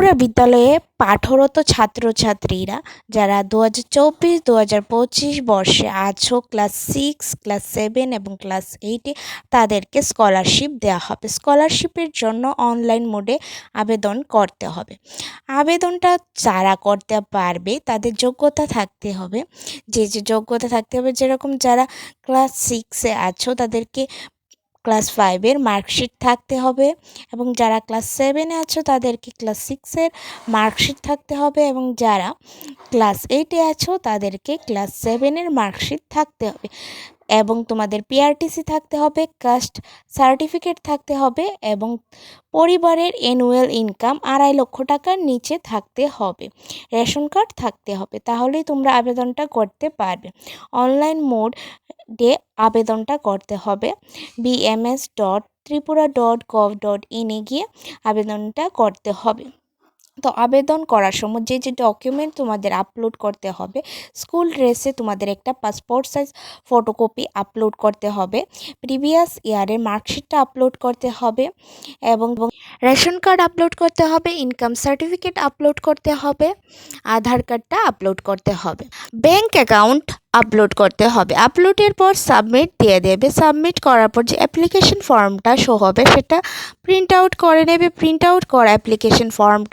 ত্রিপুরা বিদ্যালয়ে পাঠরত ছাত্রছাত্রীরা যারা দু হাজার চব্বিশ দু হাজার পঁচিশ বর্ষে আছো, ক্লাস সিক্স, ক্লাস সেভেন এবং ক্লাস এইটে তাদেরকে স্কলারশিপ দেওয়া হবে। স্কলারশিপের জন্য অনলাইন মোডে আবেদন করতে হবে। আবেদনটা যারা করতে পারবে তাদের যোগ্যতা থাকতে হবে। যে যে যোগ্যতা থাকতে হবে, যেরকম যারা ক্লাস সিক্সে আছো তাদেরকে ক্লাস ফাইভের মার্কশিট থাকতে হবে এবং যারা ক্লাস সেভেনে আছো তাদেরকে ক্লাস সিক্সের মার্কশিট থাকতে হবে এবং যারা ক্লাস এইটে আছো তাদেরকে ক্লাস সেভেনের মার্কশিট থাকতে হবে এবং তোমাদের পিআরটিসি থাকতে হবে কাস্ট সার্টিফিকেট থাকতে হবে এবং পরিবারের অ্যানুয়াল ইনকাম আড়াই লক্ষ টাকার নিচে থাকতে হবে, রেশন কার্ড থাকতে হবে, তাহলেই তোমরা আবেদনটা করতে পারবে। অনলাইন মোড ডে আবেদনটা করতে হবে। BMS dot Tripura dot gov dot ইনে গিয়ে আবেদনটা করতে হবে। তো আবেদন করার সময় যে যে ডকুমেন্ট তোমাদের আপলোড করতে হবে স্কুল ড্রেসে তোমাদের একটা পাসপোর্ট সাইজ ফটোকপি আপলোড করতে হবে প্রিভিয়াস ইয়ারের মার্কশিটটা আপলোড করতে হবে এবং রেশন কার্ড আপলোড করতে হবে ইনকাম সার্টিফিকেট আপলোড করতে হবে, আধার কার্ডটা আপলোড করতে হবে ব্যাংক অ্যাকাউন্ট আপলোড করতে হবে আপলোডের পর সাবমিট দিয়ে দেবে সাবমিট করার পর যে অ্যাপ্লিকেশন ফর্মটা শো হবে সেটা প্রিন্ট আউট করে নেবে প্রিন্ট আউট করা অ্যাপ্লিকেশন ফর্মটা